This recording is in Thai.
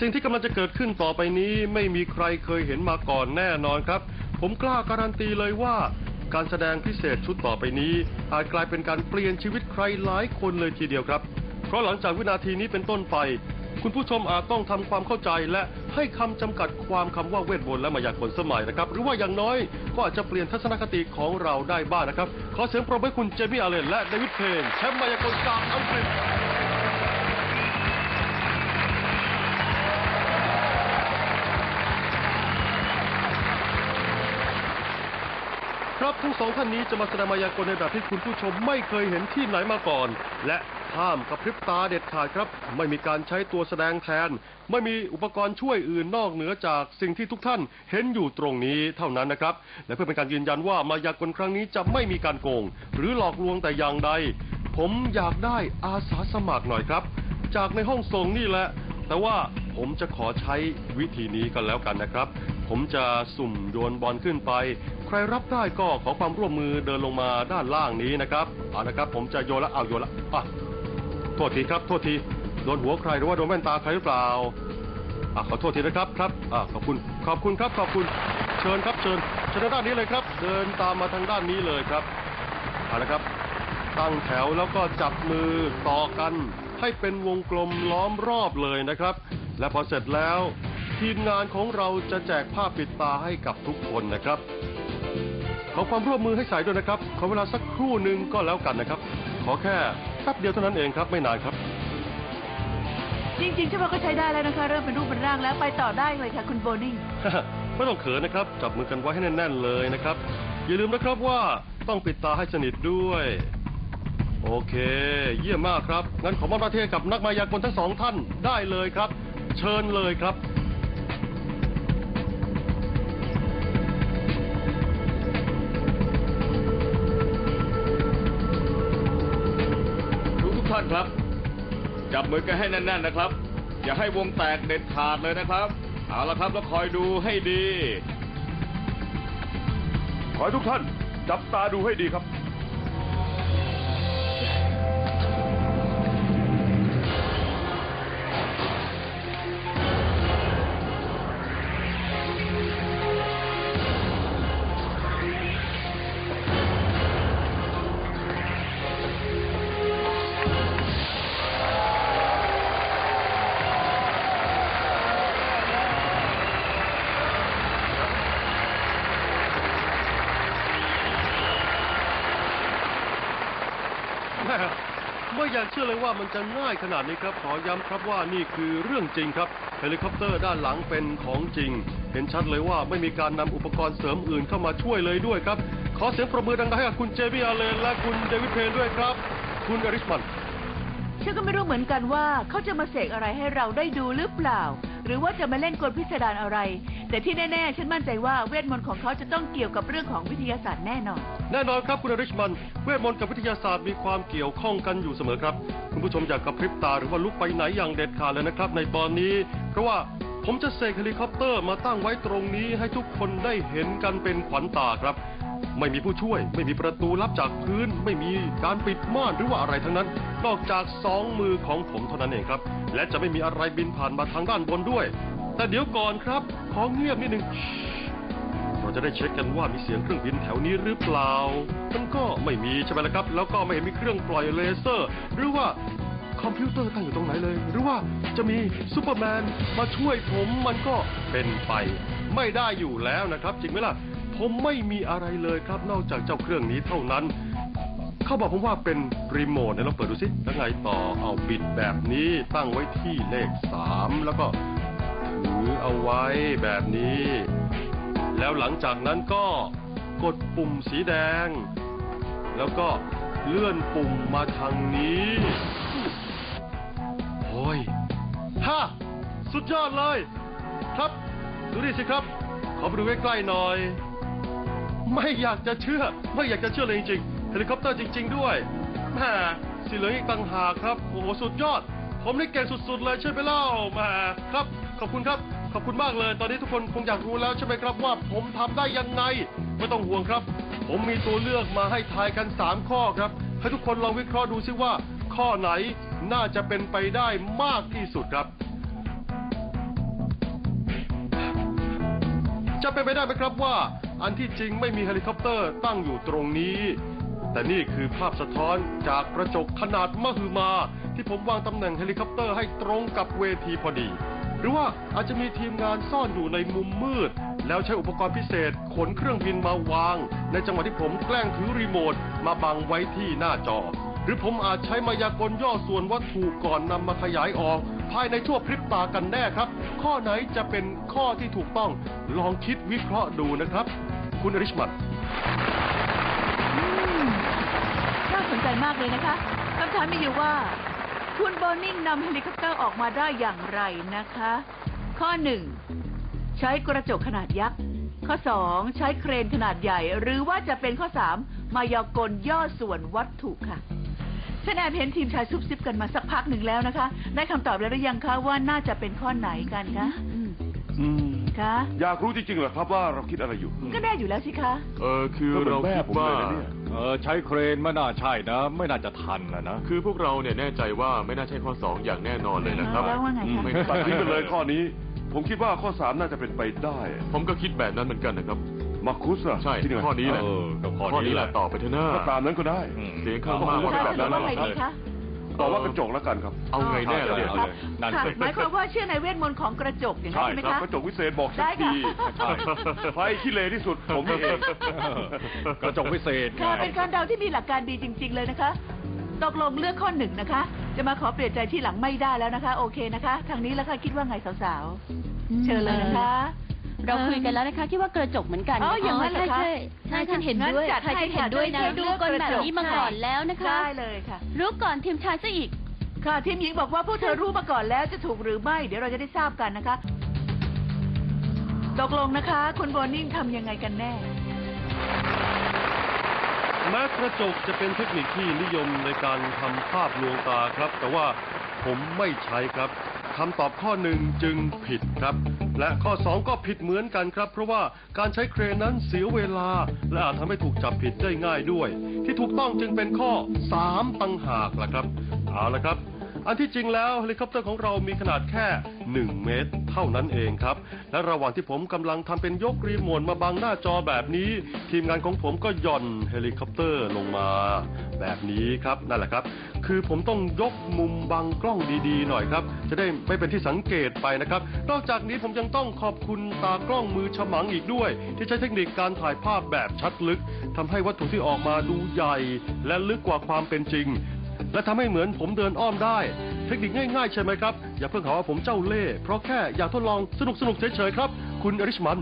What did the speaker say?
สิ่งที่กำลังจะเกิดขึ้นต่อไปนี้ไม่มีใครเคยเห็นมาก่อนแน่นอนครับ ผมกล้าการันตีเลยว่า การแสดงพิเศษชุดต่อไปนี้ อาจกลายเป็นการเปลี่ยนชีวิตใครหลายคนเลยทีเดียวครับ เพราะหลังจากวินาทีนี้เป็นต้นไป คุณผู้ชมอาจต้องทำความเข้าใจและให้คำจำกัดความคำว่าเวทมนต์และมายากลสมัยนะครับ หรือว่าอย่างน้อยก็อาจจะเปลี่ยนทัศนคติของเราได้บ้างนะครับ ขอเสียงปรบมือให้คุณเจมี่อาเลนและเดวิดเพนแชมป์มายากลจากอังกฤษ ครับ ทั้งสองท่านนี้จะมาแสดงมายากลในแบบที่คุณผู้ชมไม่เคยเห็นที่ไหนมาก่อน และห้ามกระพริบตาเด็ดขาดครับ ไม่มีการใช้ตัวแสดงแทน ไม่มีอุปกรณ์ช่วยอื่นนอกเหนือจากสิ่งที่ทุกท่านเห็นอยู่ตรงนี้เท่านั้นนะครับ และเพื่อเป็นการยืนยันว่ามายากลครั้งนี้จะไม่มีการโกง หรือหลอกลวงแต่อย่างใด ผมอยากได้อาสาสมัครหน่อยครับ จากในห้องส่งนี่แหละ แต่ว่าผมจะขอใช้วิธีนี้กันแล้วกันนะครับ ผมจะสุ่มโยนบอลขึ้นไป ใครรับได้ก็ขอความร่วมมือเดินลงมาด้านล่างนี้นะครับเอานะครับ ผมจะโยนละเอาโยนละอะโทษทีครับโทษทีโดนหัวใครหรือว่าโดนแว่นตาใครหรือเปล่าอะขอโทษทีนะครับครับอะขอบคุณขอบคุณครับขอบคุณ เชิญครับเชิญเชิญทางด้านนี้เลยครับ เดินตามมาทางด้านนี้เลยครับเอาละครับ ตั้งแถวแล้วก็จับมือต่อกัน ให้เป็นวงกลมล้อมรอบเลยนะครับ และพอเสร็จแล้วทีมงานของเราจะแจกผ้าปิดตาให้กับทุกคนนะครับ ขอความร่วมมือให้ใส่ด้วยนะครับ ขอเวลาสักครู่หนึ่งก็แล้วกันนะครับ ขอแค่แป๊บเดียวเท่านั้นเองครับไม่นานครับ จริงๆฉันว่าก็ใช้ได้แล้วนะคะ เริ่มเป็นรูปเป็นร่างแล้วไปต่อได้เลยค่ะคุณโบนิ่ง ไม่ต้องเขินนะครับ จับมือกันไว้ให้แน่นๆเลยนะครับ อย่าลืมนะครับว่าต้องปิดตาให้สนิทด้วย โอเค เยี่ยมมากครับ งั้นขอมอบหน้าที่ให้กับนักมายากลทั้งสองท่านได้เลยครับ เชิญเลยครับ ท่านครับ จับมือกันให้แน่นๆนะครับ อย่าให้วงแตกเด็ดขาดเลยนะครับ เอาละครับแล้วคอยดูให้ดี ขอให้ทุกท่าน จับตาดูให้ดีครับ อยากเชื่อเลยว่ามันจะง่ายขนาดนี้ครับ ขอย้ำครับว่านี่คือเรื่องจริงครับ เฮลิคอปเตอร์ด้านหลังเป็นของจริง เห็นชัดเลยว่าไม่มีการนำอุปกรณ์เสริมอื่นเข้ามาช่วยเลยด้วยครับ ขอเสียงประมือดังๆให้กับคุณเจมี่อาเลนและคุณเดวิดเพนด้วยครับ คุณอริสมันฉันก็ไม่รู้เหมือนกันว่าเขาจะมาเสกอะไรให้เราได้ดูหรือเปล่า หรือว่าจะมาเล่นกลพิสดารอะไร แต่ที่แน่ๆ ฉันมั่นใจว่าเวทมนต์ของเขาจะต้องเกี่ยวกับเรื่องของวิทยาศาสตร์แน่นอน แน่นอนครับคุณอริชมัน เวทมนต์กับวิทยาศาสตร์มีความเกี่ยวข้องกันอยู่เสมอครับ คุณผู้ชมอยากกระพริบตาหรือว่าลุกไปไหนอย่างเด็ดขาดเลยนะครับ ในตอนนี้ เพราะว่าผมจะเสกเฮลิคอปเตอร์มาตั้งไว้ตรงนี้ให้ทุกคนได้เห็นกันเป็นขวัญตาครับ ไม่มีผู้ช่วย ไม่มีประตูลับจากพื้น ไม่มีการปิดม่านหรือว่าอะไรทั้งนั้น นอกจากสองมือของผมเท่านั้นเองครับ และจะไม่มีอะไรบินผ่านมาทางด้านบนด้วย แต่เดี๋ยวก่อนครับ ขอเงียบนิดหนึ่งเราจะได้เช็คกันว่ามีเสียงเครื่องบินแถวนี้หรือเปล่า มันก็ไม่มีใช่ไหมล่ะครับ แล้วก็ไม่เห็นมีเครื่องปล่อยเลเซอร์ หรือว่าคอมพิวเตอร์ตั้งอยู่ตรงไหนเลย หรือว่าจะมีซูเปอร์แมนมาช่วยผมมันก็เป็นไป ไม่ได้อยู่แล้วนะครับ จริงไหมล่ะ ผมไม่มีอะไรเลยครับ นอกจากเจ้าเครื่องนี้เท่านั้น เขาบอกผมว่าเป็นรีโมทเนี่ยเราเปิดดูสิแล้วไงต่อเอาบิดแบบนี้ตั้งไว้ที่เลขสามแล้วก็ ถือเอาไว้แบบนี้ แล้วหลังจากนั้นก็กดปุ่มสีแดง แล้วก็เลื่อนปุ่มมาทางนี้โอ้ยฮ่าสุดยอดเลย ครับ ดูดิสิครับ ขอไปดูใกล้ๆหน่อย ไม่อยากจะเชื่อ ไม่อยากจะเชื่อเลยจริงๆเฮลิคอปเตอร์จริง ๆ ด้วยแหมสีเหลืองอีกต่างหากครับ โอ้โห สุดยอด ผมนี่เก่งสุด ๆ เลยใช่ไหมเล่าแหมครับ ขอบคุณครับ ขอบคุณมากเลย ตอนนี้ทุกคนคงอยากรู้แล้วใช่ไหมครับว่าผมทำได้ยังไง ไม่ต้องห่วงครับ ผมมีตัวเลือกมาให้ทายกัน 3 ข้อครับ ให้ทุกคนลองวิเคราะห์ดูซิว่า ข้อไหนน่าจะเป็นไปได้มากที่สุดครับ จะเป็นไปได้ไหมครับว่า อันที่จริงไม่มีเฮลิคอปเตอร์ตั้งอยู่ตรงนี้ แต่นี่คือภาพสะท้อนจากกระจกขนาดมหึมา ที่ผมวางตำแหน่งเฮลิคอปเตอร์ให้ตรงกับเวทีพอดี หรือว่าอาจจะมีทีมงานซ่อนอยู่ในมุมมืด แล้วใช้อุปกรณ์พิเศษขนเครื่องบินมาวาง ในจังหวะที่ผมแกล้งถือรีโมทมาบังไว้ที่หน้าจอ หรือผมอาจใช้มายากลย่อส่วนวัตถุก่อนนำมาขยายออก ภายในชั่วพริบตากันแน่ครับ ข้อไหนจะเป็นข้อที่ถูกต้องลองคิดวิเคราะห์ดูนะครับ คุณอริชมันอืมน่าสนใจมากเลยนะคะคำถามมีอยู่ว่า คุณโบนิ่งนำเฮลิคอปเตอร์ออกมาได้อย่างไรนะคะ ข้อหนึ่งใช้กระจกขนาดยักษ์ ข้อสองใช้เครนขนาดใหญ่ หรือว่าจะเป็นข้อสามมายากลย่อส่วนวัตถุค่ะฉันแอบเห็นทีมชายซุบซิบกันมาสักพักหนึ่งแล้วนะคะ ได้คำตอบแล้วหรือยังคะว่าน่าจะเป็นข้อไหนกันคะอืมอืม คะ อยากรู้จริงๆเหรอครับว่าเราคิดอะไรอยู่ ก็แน่อยู่แล้วสิคะ เออคือก็เหมือนเราแม่คิดผมว่าเลยนะเนี่ย เออใช้เครนไม่น่าใช่นะ ไม่น่าจะทันนะนะ คือพวกเราเนี่ยแน่ใจว่าไม่น่าใช่ข้อสองอย่างแน่นอนเลยนะครับแล้วว่าไงอืมคะไม่ตัดทิ้งไปเลยข้อนี้ ผมคิดว่าข้อสามน่าจะเป็นไปได้ผมก็คิดแบบนั้นเหมือนกันนะครับ มาคุสอะใช่คิดยังไงข้อนี้แหละเออก็ข้อข้อนี้นี้แหแหละละตอบไปเถอะนะก็ตามนั้นก็ได้ อืม เสียงข้างมากก็ว่าคงแบแบบบนั้แล้วนว่าไงดีคะ บอกว่ากระจกแล้วกันครับ เอาไงแน่ล่ะเนี่ยอาเลยนั่นค่ะสิหมายความว่าเชื่อในเวทมนต์ของกระจกอย่างนั้นใช่ใช่ไหมครับคะกระจกวิเศษบอกชัได้ดค่ะดีใช่ใครขี้เลที่สุดผมนี่เองกระจกพิเศษไงค่ะเป็นการเดาที่มีหลักการดีจริง ๆ เลยนะคะตกลงเลือกข้อหนึ่งนะคะ จะมาขอเปลี่ยนใจที่หลังไม่ได้แล้วนะคะ โอเคนะคะ ทางนี้แล้วค่ะคิดว่าไงสาวๆ เชิญเลยนะคะ เราคุยกันแล้วนะคะคิดว่ากระจกเหมือนกันอ๋ออย่างนั้นเหรอคะใช่ใช่ใช่ฉันเห็นด้วยงั้นจัดใช่ให้ฉันเห็นด้วยนะค่ะดูกลแบบนี้มาก่อนแล้วนะคะ ได้เลยค่ะ รู้ก่อนทีมชายซะอีก ค่ะทีมหญิงบอกว่าพวกเธอรู้มาก่อนแล้วจะถูกหรือไม่ เดี๋ยวเราจะได้ทราบกันนะคะ ตกลงนะคะ คุณโบนิ่งทำยังไงกันแน่ แม้กระจกจะเป็นเทคนิคที่นิยมในการทำภาพลวงตาครับ แต่ว่าผมไม่ใช้ครับคำตอบข้อหนึ่งจึงผิดครับ และข้อสองก็ผิดเหมือนกันครับ เพราะว่าการใช้เครนนั้นเสียเวลา และอาจทำให้ถูกจับผิดได้ง่ายด้วย ที่ถูกต้องจึงเป็นข้อสามตังหากล่ะครับ เอาละครับ อันที่จริงแล้วเฮลิคอปเตอร์ของเรามีขนาดแค่ 1 เมตร เท่านั้นเองครับ และระหว่างที่ผมกำลังทำเป็นยกรีโมทมาบังหน้าจอแบบนี้ ทีมงานของผมก็หย่อนเฮลิคอปเตอร์ลงมา แบบนี้ครับนั่นแหละครับ คือผมต้องยกมุมบังกล้องดีๆ หน่อยครับ จะได้ไม่เป็นที่สังเกตไปนะครับ นอกจากนี้ผมยังต้องขอบคุณตากล้องมือฉมังอีกด้วย ที่ใช้เทคนิคการถ่ายภาพแบบชัดลึกทำให้วัตถุที่ออกมาดูใหญ่ และลึกกว่าความเป็นจริง และทำให้เหมือนผมเดินอ้อมได้ เทคนิคง่ายๆใช่ไหมครับ อย่าเพิ่งหาว่าผมเจ้าเล่ห์เพราะแค่อยากทดลองสนุกๆเฉยๆครับ คุณอริชมัน